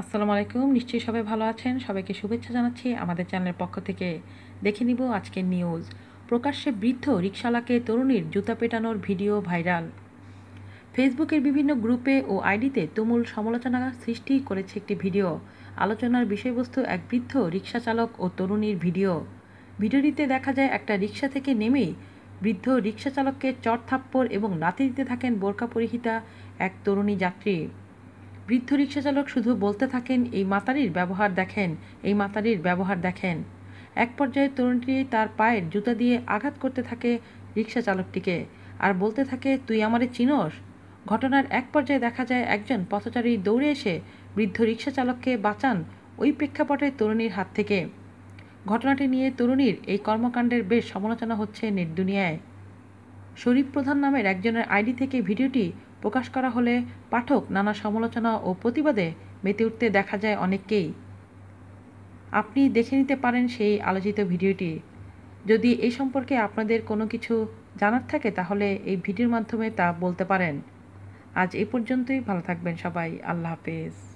আসসালামু আলাইকুম। নিশ্চয়ই সবাই ভালো আছেন। সবাইকে শুভেচ্ছা জানাচ্ছি আমাদের চ্যানেলের পক্ষ থেকে। দেখে নিব আজকের নিউজ প্রকাশ্যে বৃদ্ধ রিক্সালাকে তরুণীর জুতা পেটানোর ভিডিও ভাইরাল। ফেসবুকের বিভিন্ন গ্রুপে ও আইডিতে তুমুল সমালোচনা সৃষ্টি করেছে একটি ভিডিও। আলোচনার বিষয়বস্তু এক বৃদ্ধ রিক্সা চালক ও তরুণীর ভিডিও। ভিডিওটিতে দেখা যায়, একটা রিক্সা থেকে নেমেই বৃদ্ধ রিক্সা চালককে চট থাপ্পড় এবং লাথি দিতে থাকেন বোরকা পরিহিতা এক তরুণী যাত্রী। বৃদ্ধ রিক্সা চালক শুধু বলতে থাকেন, এই মাতারির ব্যবহার দেখেন, এই মাতারির ব্যবহার দেখেন। এক পর্যায়ে তরুণটি তার পায়ের জুতা দিয়ে আঘাত করতে থাকে রিক্সা চালকটিকে আর বলতে থাকে, তুই আমারে চিনস? ঘটনার এক পর্যায়ে দেখা যায়, একজন পথচারী দৌড়ে এসে বৃদ্ধ রিক্সা চালককে বাঁচান ওই প্রেক্ষাপটে তরুণীর হাত থেকে। ঘটনাটি নিয়ে তরুণীর এই কর্মকাণ্ডের বেশ সমালোচনা হচ্ছে নেট দুনিয়ায়। শরীফ প্রধান নামের একজনের আইডি থেকে ভিডিওটি প্রকাশ করা হলে পাঠক নানা সমালোচনা ও প্রতিবাদে মেতে উঠতে দেখা যায় অনেককেই। আপনি দেখে নিতে পারেন সেই আলোচিত ভিডিওটি। যদি এই সম্পর্কে আপনাদের কোনো কিছু জানার থাকে তাহলে এই ভিডিওর মাধ্যমে তা বলতে পারেন। আজ এ পর্যন্তই, ভালো থাকবেন সবাই, আল্লাহ হাফেজ।